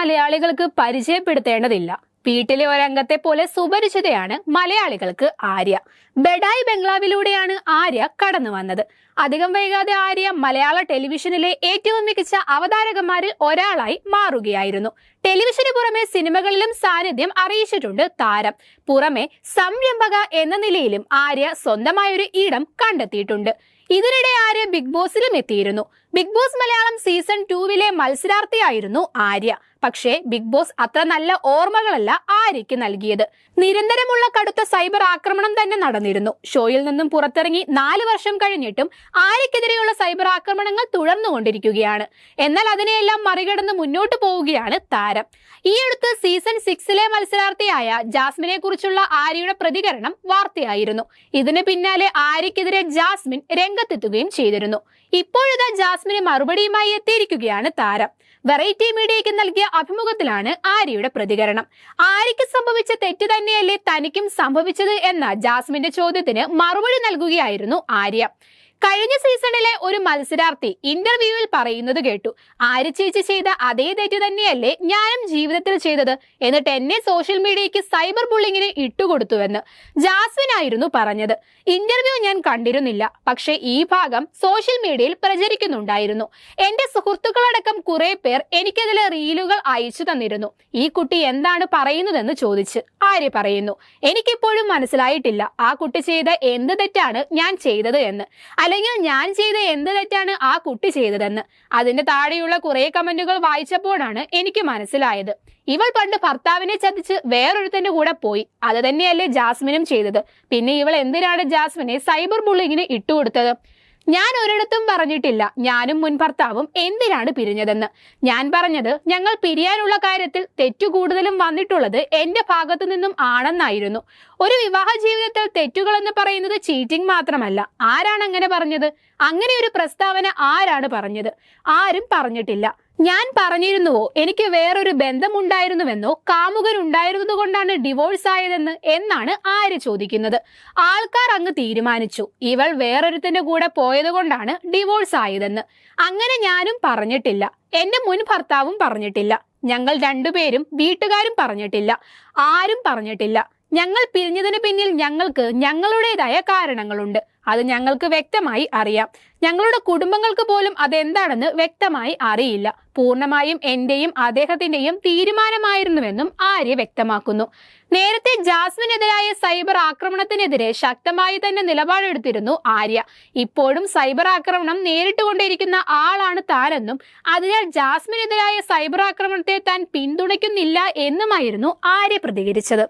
മലയാളികൾക്ക് പരിചയപ്പെടുത്തേണ്ടതില്ല. വീട്ടിലെ ഒരംഗത്തെ പോലെ സുപരിചിതയാണ് മലയാളികൾക്ക് ആര്യ. ബെഡായി ബംഗ്ലാവിലൂടെയാണ് ആര്യ കടന്നു വന്നത്. അധികം വൈകാതെ ആര്യ മലയാള ടെലിവിഷനിലെ ഏറ്റവും മികച്ച അവതാരകന്മാരിൽ ഒരാളായി മാറുകയായിരുന്നു. ടെലിവിഷന് പുറമെ സിനിമകളിലും സാന്നിധ്യം അറിയിച്ചിട്ടുണ്ട് താരം. പുറമെ സംരംഭക എന്ന നിലയിലും ആര്യ സ്വന്തമായൊരു ഇടം കണ്ടെത്തിയിട്ടുണ്ട്. ഇതിനിടെ ആര്യ ബിഗ് ബോസിലും എത്തിയിരുന്നു. ബിഗ് ബോസ് മലയാളം സീസൺ ടൂവിലെ മത്സരാർത്ഥിയായിരുന്നു ആര്യ. പക്ഷേ ബിഗ് ബോസ് അത്ര നല്ല ഓർമ്മകളല്ല ആര്യയ്ക്ക് നൽകിയത്. നിരന്തരമുള്ള കടുത്ത സൈബർ ആക്രമണം തന്നെ നടന്നിരുന്നു. ഷോയിൽ നിന്നും പുറത്തിറങ്ങി നാല് വർഷം കഴിഞ്ഞിട്ടും ആര്യക്കെതിരെയുള്ള സൈബർ ആക്രമണങ്ങൾ തുടർന്നുകൊണ്ടിരിക്കുകയാണ്. എന്നാൽ അതിനെയെല്ലാം മറികടന്ന് മുന്നോട്ട് പോവുകയാണ് താരം. ഈ അടുത്ത് സീസൺ സിക്സിലെ മത്സരാർത്ഥിയായ ജാസ്മിനെ കുറിച്ചുള്ള ആര്യയുടെ പ്രതികരണം വാർത്തയായിരുന്നു. ഇതിന് പിന്നാലെ ആര്യക്കെതിരെ ജാസ്മിൻ രംഗത്തെത്തുകയും ചെയ്തിരുന്നു. ഇപ്പോഴിതാ ജാസ്മിന് മറുപടിയുമായി എത്തിയിരിക്കുകയാണ് താരം. വെറൈറ്റി മീഡിയയ്ക്ക് നൽകിയ അഭിമുഖത്തിലാണ് ആര്യയുടെ പ്രതികരണം. ആര്യയ്ക്ക് സംഭവിച്ച തെറ്റ് തന്നെയല്ലേ തനിക്കും സംഭവിച്ചത് എന്ന ജാസ്മിന്റെ ചോദ്യത്തിന് മറുപടി നൽകുകയായിരുന്നു ആര്യ. കഴിഞ്ഞ സീസണിലെ ഒരു മത്സരാർത്ഥി ഇന്റർവ്യൂവിൽ പറയുന്നത് കേട്ടു. ആര് ചെയ്ത അതേ തെറ്റ് തന്നെയല്ലേ ഞാനും ജീവിതത്തിൽ ചെയ്തത്? എന്നിട്ട് എന്നെ സോഷ്യൽ മീഡിയയ്ക്ക് സൈബർ ബുള്ളിങ്ങിന് ഇട്ടുകൊടുത്തുവെന്ന് ജാസ്മിൻ ആയിരുന്നു പറഞ്ഞത്. ഇന്റർവ്യൂ ഞാൻ കണ്ടിരുന്നില്ല. പക്ഷേ ഈ ഭാഗം സോഷ്യൽ മീഡിയയിൽ പ്രചരിക്കുന്നുണ്ടായിരുന്നു. എന്റെ സുഹൃത്തുക്കളടക്കം കുറെ പേർ എനിക്കതിലെ റീലുകൾ അയച്ചു തന്നിരുന്നു. ഈ കുട്ടി എന്താണ് പറയുന്നതെന്ന് ചോദിച്ച് ആര്യ പറയുന്നു? എനിക്കിപ്പോഴും മനസ്സിലായിട്ടില്ല. ആ കുട്ടി ചെയ്ത എന്ത് തെറ്റാണ് ഞാൻ ചെയ്തത് എന്ന്. അല്ലെങ്കിൽ ഞാൻ ചെയ്ത എന്ത് തെറ്റാണ് ആ കുട്ടി ചെയ്തതെന്ന്. അതിന്റെ താഴെയുള്ള കുറെ കമന്റുകൾ വായിച്ചപ്പോഴാണ് എനിക്ക് മനസ്സിലായത്. ഇവൾ പണ്ട് ഭർത്താവിനെ ചതിച്ച് വേറൊരുത്തന്റെ കൂടെ പോയി. അത് തന്നെയല്ലേ ജാസ്മിനും ചെയ്തത്. പിന്നെ ഇവൾ എന്തിനാണ് ജാസ്മിനെ സൈബർ ബുള്ളിങ്ങിന് ഇട്ടുകൊടുത്തത്? ഞാൻ ഒരിടത്തും പറഞ്ഞിട്ടില്ല. ഞാനും മുൻ ഭർത്താവും എന്തിനാണ് പിരിഞ്ഞതെന്ന്. ഞാൻ പറഞ്ഞത് ഞങ്ങൾ പിരിയാനുള്ള കാര്യത്തിൽ തെറ്റു കൂടുതലും വന്നിട്ടുള്ളത് എന്റെ ഭാഗത്തു നിന്നും ആണെന്നായിരുന്നു. ഒരു വിവാഹ ജീവിതത്തിൽ തെറ്റുകൾ എന്ന് പറയുന്നത് ചീറ്റിംഗ് മാത്രമല്ല. ആരാണ് അങ്ങനെ പറഞ്ഞത്? അങ്ങനെ ഒരു പ്രസ്താവന ആരാണ് പറഞ്ഞത്? ആരും പറഞ്ഞിട്ടില്ല. ഞാൻ പറഞ്ഞിരുന്നുവോ എനിക്ക് വേറൊരു ബന്ധമുണ്ടായിരുന്നുവെന്നോ കാമുകൻ ഉണ്ടായിരുന്നതുകൊണ്ടാണ് ഡിവോഴ്സ് ആയതെന്ന് എന്നാണ് ആര് ചോദിക്കുന്നത്. ആൾക്കാർ അങ്ങ് തീരുമാനിച്ചു ഇവൾ വേറൊരുത്തിന്റെ കൂടെ പോയതുകൊണ്ടാണ് ഡിവോഴ്സ് ആയതെന്ന്. അങ്ങനെ ഞാനും പറഞ്ഞിട്ടില്ല എന്റെ മുൻ ഭർത്താവും പറഞ്ഞിട്ടില്ല ഞങ്ങൾ രണ്ടുപേരും വീട്ടുകാരും പറഞ്ഞിട്ടില്ല ആരും പറഞ്ഞിട്ടില്ല. ഞങ്ങൾ പിരിഞ്ഞതിന് പിന്നിൽ ഞങ്ങൾക്ക് ഞങ്ങളുടേതായ കാരണങ്ങളുണ്ട്. അത് ഞങ്ങൾക്ക് വ്യക്തമായി അറിയാം. ഞങ്ങളുടെ കുടുംബങ്ങൾക്ക് പോലും അതെന്താണെന്ന് വ്യക്തമായി അറിയില്ല. പൂർണമായും എന്റെയും അദ്ദേഹത്തിന്റെയും തീരുമാനമായിരുന്നുവെന്നും ആര്യ വ്യക്തമാക്കുന്നു. നേരത്തെ ജാസ്മിനെതിരായ സൈബർ ആക്രമണത്തിനെതിരെ ശക്തമായി തന്നെ നിലപാടെടുത്തിരുന്നു ആര്യ. ഇപ്പോഴും സൈബർ ആക്രമണം നേരിട്ടുകൊണ്ടിരിക്കുന്ന ആളാണ് താനെന്നും അതിനാൽ ജാസ്മിനെതിരായ സൈബർ ആക്രമണത്തെ താൻ പിന്തുണയ്ക്കുന്നില്ല എന്നുമായിരുന്നു ആര്യ പ്രതികരിച്ചത്.